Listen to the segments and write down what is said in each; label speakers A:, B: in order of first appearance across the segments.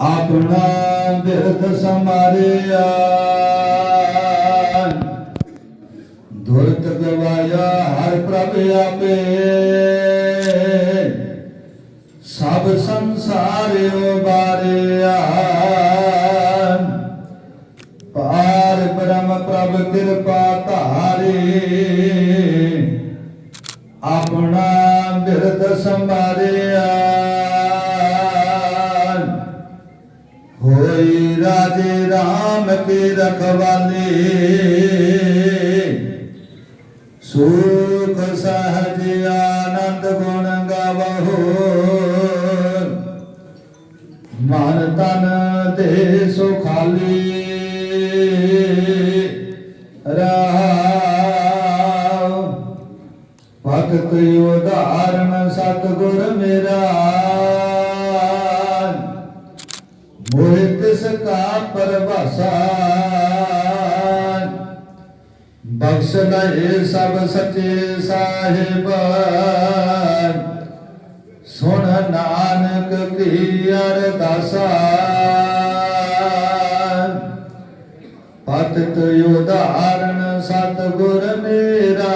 A: ਆਪਣਾ ਬਿਰਧ ਸਮਾਰਿਆ ਦੁਰਤ ਗਵਾਇਆ ਹਰ ਪ੍ਰਭ ਆਪੇ। ਸਭ ਸੰਸਾਰਿਓ ਬਾਰਿਆ ਪਾਰ ਬ੍ਰਹਮ ਪ੍ਰਭ ਕਿਰਪਾ ਧਾਰੇ। ਆਪਣਾ ਬਿਰਧ ਸੰਭਾਰਿਆ ਹੋਈ ਰਾਜੇ RAM ਕੇ ਰਖਵਾਲੇ ਸੁਖ ਸਹਜ ਆਨੰਦ ਗੁਣ ਗਾਵਹੋ ਮਨ ਤਨ ਦੇ ਸੁਖਾਲੀ। ਰਹਾਉ ਭਗਤ ਉਦਾਹਰਣ ਸਤਿਗੁਰ ਮੇਰਾ। ਮੋਹਿ ਤਿਸ ਕਾ ਬਖਸ਼ ਲਏ ਸਭ ਸੱਚੇ ਸਾਹਿਬ ਸੁਣ ਨਾਨਕ ਕੀ ਅਰਦਾਸਾ ਪਤਿਤ ਉਦਾਹਰਣ ਸਤਿਗੁਰ ਮੇਰਾ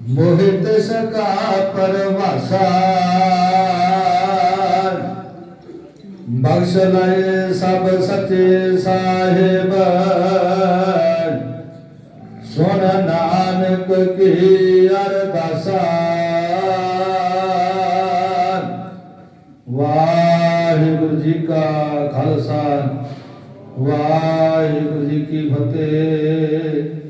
A: ਮੋਹਿਤ ਸਕਾ ਪਰਵਾਸਾ ਬਖਸ਼ ਲਏ ਸਭ ਸੱਚੇ ਸਾਹਿਬ। ਸੁਣ ਨਾਨਕ ਕੀ ਅਰਦਾਸਾ। ਵਾਹਿਗੁਰੂ ਜੀ ਕਾ ਖਾਲਸਾ। ਵਾਹਿਗੁਰੂ ਜੀ ਕੀ ਫਤਿਹ।